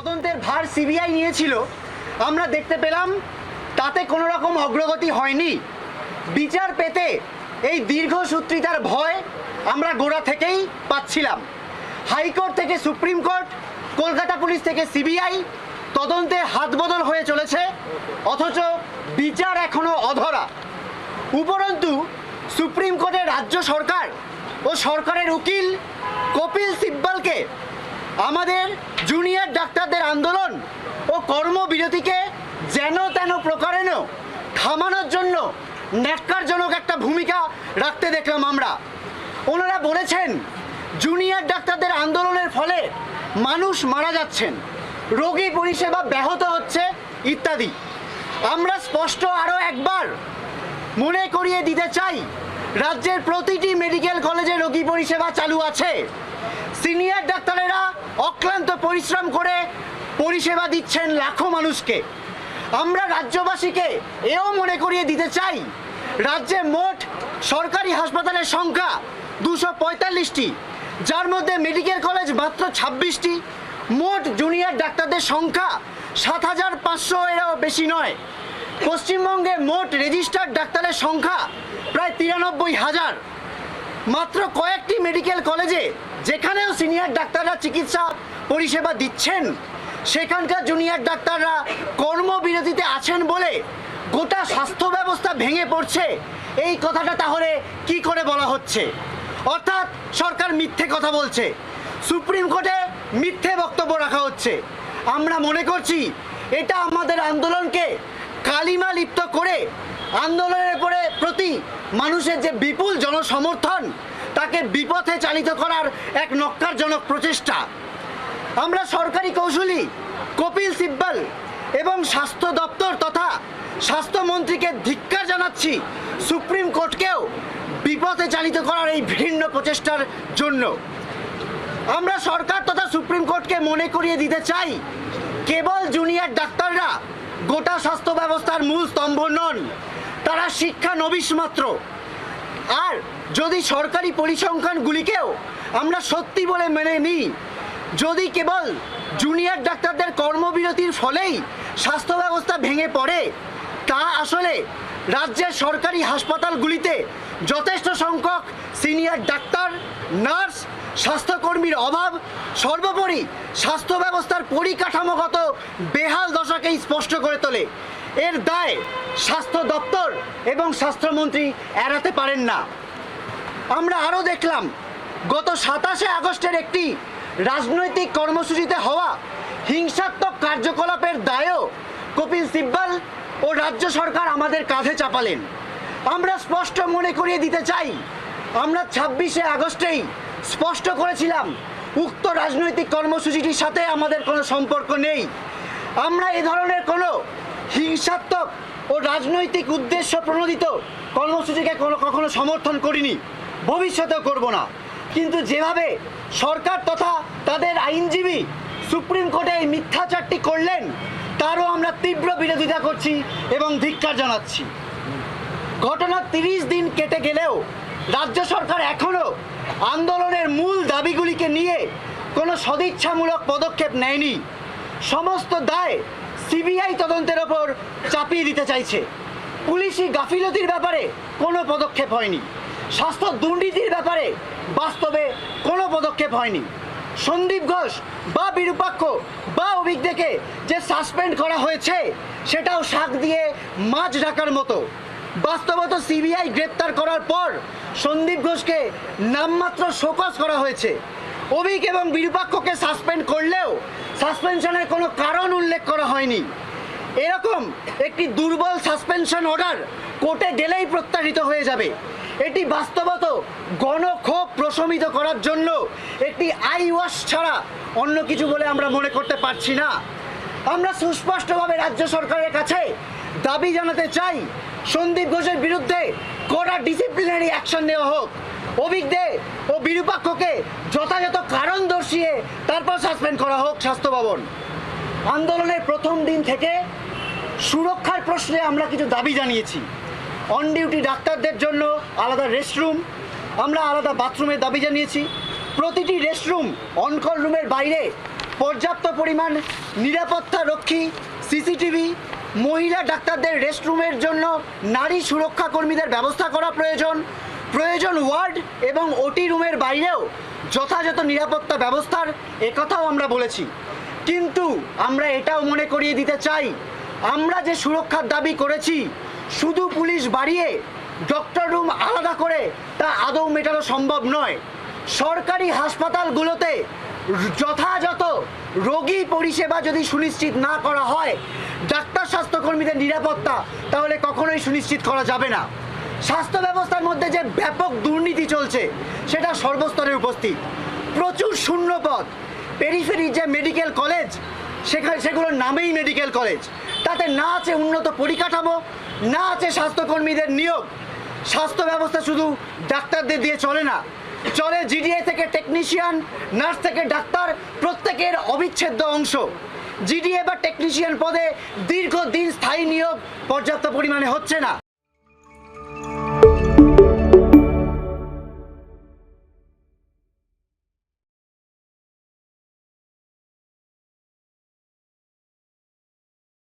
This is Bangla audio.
তদন্তের ভার সিবিআই নিয়েছিল, আমরা দেখতে পেলাম, তাতে কোনো রকম অগ্রগতি হয়নি। বিচার পেতে এই দীর্ঘসূত্রিতার ভয় আমরা গোড়া থেকেই পাচ্ছিলাম। হাইকোর্ট থেকে সুপ্রিম কোর্ট, কলকাতা পুলিশ থেকে সিবিআই তদন্তে হাত বদল হয়ে চলেছে, অথচ বিচার এখনও অধরা। উপরন্তু, সুপ্রিম কোর্টের রাজ্য সরকার ও সরকারের উকিল কপিল সিব্বলকে আমাদের জুনিয়র ডাক্তারদের আন্দোলন ও কর্মবিরতিকে যেন তেন প্রকারেণ থামানোর জন্য ন্যাক্কারজনক একটা ভূমিকা রাখতে দেখলাম আমরা। ওনারা বলেছেন জুনিয়র ডাক্তারদের আন্দোলনের ফলে মানুষ মারা যাচ্ছেন, রোগী পরিষেবা ব্যাহত হচ্ছে ইত্যাদি। আমরা স্পষ্ট আরও একবার মনে করিয়ে দিতে চাই, রাজ্যের প্রতিটি মেডিকেল কলেজে রোগী পরিষেবা চালু আছে। সিনিয়র ডাক্তারেরা অক্লান্ত পরিশ্রম করে পরিষেবা দিচ্ছেন লাখো মানুষকে। আমরা রাজ্যবাসীকে এও মনে করিয়ে দিতে চাই, রাজ্যে মোট সরকারি হাসপাতালের সংখ্যা দুশো পঁয়তাল্লিশটি, যার মধ্যে মেডিকেল কলেজ মাত্র ছাব্বিশটি, মোট জুনিয়র ডাক্তারদের সংখ্যা সাত হাজার পাঁচশো এরও বেশি নয়। পশ্চিমবঙ্গে মোট রেজিস্টার্ড ডাক্তারের সংখ্যা প্রায় তিরানব্বই হাজার। মাত্র কয়েকটি মেডিকেল কলেজে যেখানেও সিনিয়র ডাক্তাররা চিকিৎসা পরিষেবা দিচ্ছেন, সেখানকার জুনিয়র ডাক্তাররা কর্মবিরতিতে আছেন বলে গোটা স্বাস্থ্য ব্যবস্থা ভেঙে পড়ছে। এই কথাটা তাহলে কি করে বলা হচ্ছে? অর্থাৎ সরকার মিথ্যে কথা বলছে, সুপ্রিম কোর্টে মিথ্যে বক্তব্য রাখা হচ্ছে। আমরা মনে করছি এটা আমাদের আন্দোলনকে কালিমা লিপ্ত করে আন্দোলনের পরে প্রতি মানুষের যে বিপুল জনসমর্থন তাকে বিপথে চালিত করার এক নক্কারজনক প্রচেষ্টা। আমরা সরকারি কৌশলী, কপিল সিব্বল এবং স্বাস্থ্য দপ্তর তথা স্বাস্থ্যমন্ত্রীকে ধিক্কার জানাচ্ছি সুপ্রিম কোর্টকেও বিপথে চালিত করার এই ভিন্ন প্রচেষ্টার জন্য। আমরা সরকার তথা সুপ্রিম কোর্টকে মনে করিয়ে দিতে চাই, কেবল জুনিয়র ডাক্তাররা গোটা স্বাস্থ্য ব্যবস্থার মূল স্তম্ভ নন, তারা শিক্ষা নবিশ মাত্র। আর যদি সরকারি পরিসংখ্যানগুলিকেও আমরা সত্যি বলে মেনে নিই, যদি কেবল জুনিয়র ডাক্তারদের কর্মবিরতির ফলেই স্বাস্থ্য ব্যবস্থা ভেঙে পড়ে, তা আসলে রাজ্যের সরকারি হাসপাতালগুলিতে যথেষ্ট সংখ্যক সিনিয়র ডাক্তার, নার্স, স্বাস্থ্যকর্মীর অভাব, সর্বোপরি স্বাস্থ্য ব্যবস্থার পরিকাঠামোগত বেহাল দশাকেই স্পষ্ট করে তোলে। এর দায় স্বাস্থ্য দপ্তর এবং স্বাস্থ্যমন্ত্রী এড়াতে পারেন না। আমরা আরও দেখলাম, গত সাতাশে আগস্টের একটি রাজনৈতিক কর্মসূচিতে হওয়া হিংসাত্মক কার্যকলাপের দায়ও কপিল সিব্বাল ও রাজ্য সরকার আমাদের কাঁধে চাপালেন। আমরা স্পষ্ট মনে করিয়ে দিতে চাই, আমরা ছাব্বিশে আগস্টেই স্পষ্ট করেছিলাম, উক্ত রাজনৈতিক কর্মসূচিটির সাথে আমাদের কোনো সম্পর্ক নেই। আমরা এ ধরনের কোনো হিংসাত্মক ও রাজনৈতিক উদ্দেশ্য প্রণোদিত কর্মসূচিকে কোনো কখনো সমর্থন করিনি। ভবিষ্যতেও করব না। কিন্তু যেভাবে সরকার তথা তাদের আইনজীবী সুপ্রিম কোর্টে এই মিথ্যাচারটি করলেন, তারও আমরা তীব্র বিরোধিতা করছি এবং ধিক্কার জানাচ্ছি। ঘটনার তিরিশ দিন কেটে গেলেও রাজ্য সরকার এখনও আন্দোলনের মূল দাবিগুলিকে নিয়ে কোনো সদিচ্ছামূলক পদক্ষেপ নেয়নি। সমস্ত দায় সিবিআই তদন্তের ওপর চাপিয়ে দিতে চাইছে। পুলিশি গাফিলতির ব্যাপারে কোনো পদক্ষেপ হয়নি। স্বাস্থ্য দুর্নীতির ব্যাপারে বাস্তবে কোনো পদক্ষেপ হয়নি। সন্দীপ ঘোষ বা বিরূপাক্ষ বা অভিজ্ঞকে যে সাসপেন্ড করা হয়েছে, সেটাও শাক দিয়ে মাছ ঢাকার মতো। বাস্তবত সিবিআই গ্রেপ্তার করার পর সন্দীপ ঘোষকে নামমাত্র শোকজ করা হয়েছে। অভিক এবং বিরূপাক্ষকে সাসপেন্ড করলেও সাসপেনশনের কোনো কারণ উল্লেখ করা হয়নি। এরকম একটি দুর্বল সাসপেনশন অর্ডার কোর্টে গেলেই প্রত্যাহিত হয়ে যাবে। এটি বাস্তবত গণক্ষোভ প্রশমিত করার জন্য একটি আই ওয়াশ ছাড়া অন্য কিছু বলে আমরা মনে করতে পারছি না। আমরা সুস্পষ্টভাবে রাজ্য সরকারের কাছে দাবি জানাতে চাই, সন্দীপ ঘোষের বিরুদ্ধে কড়া ডিসিপ্লিনারি অ্যাকশন নেওয়া হোক। অভিজ্ঞে ও বিরূপাক্ষকে যথাযথ কারণ দর্শিয়ে তারপর সাসপেন্ড করা হোক স্বাস্থ্য ভবন। আন্দোলনের প্রথম দিন থেকে সুরক্ষার প্রশ্নে আমরা কিছু দাবি জানিয়েছি। অন ডিউটি ডাক্তারদের জন্য আলাদা রেস্টরুম আমরা আলাদা বাথরুমের দাবি জানিয়েছি। প্রতিটি রেস্টরুম অনকল রুমের বাইরে পর্যাপ্ত পরিমাণ নিরাপত্তা রক্ষী সিসিটিভি মহিলা ডাক্তারদের রেস্টরুমের জন্য নারী সুরক্ষা কর্মীদের ব্যবস্থা করা প্রয়োজন। প্রয়োজন ওয়ার্ড এবং ওটি রুমের বাইরেও যথাযথ নিরাপত্তা ব্যবস্থার একথাও আমরা বলেছি। কিন্তু আমরা এটাও মনে করিয়ে দিতে চাই, আমরা যে সুরক্ষার দাবি করেছি, শুধু পুলিশ বাড়িয়ে ডক্টর রুম আলাদা করে তা আদৌ মেটানো সম্ভব নয়। সরকারি হাসপাতালগুলোতে যথাযথ রোগী পরিষেবা যদি সুনিশ্চিত না করা হয়, ডাক্তার স্বাস্থ্যকর্মীদের নিরাপত্তা তাহলে কখনোই সুনিশ্চিত করা যাবে না। স্বাস্থ্য ব্যবস্থার মধ্যে যে ব্যাপক দুর্নীতি চলছে, সেটা সর্বস্তরে উপস্থিত। প্রচুর শূন্যপদ পেরিফেরির যে মেডিকেল কলেজ সেখানে সেগুলোর নামেই মেডিকেল কলেজ তাতে না আছে উন্নত পরিকাঠামো, না আছে স্বাস্থ্যকর্মীদের নিয়োগ। স্বাস্থ্য ব্যবস্থা শুধু ডাক্তারদের দিয়ে চলে না। চলে জিডিএ থেকে টেকনিশিয়ান নার্স থেকে ডাক্তার, প্রত্যেকের অবিচ্ছেদ্য অংশ। জিডিএ বা টেকনিশিয়ান পদে দীর্ঘদিন স্থায়ী নিয়োগ পর্যাপ্ত পরিমাণে হচ্ছে না।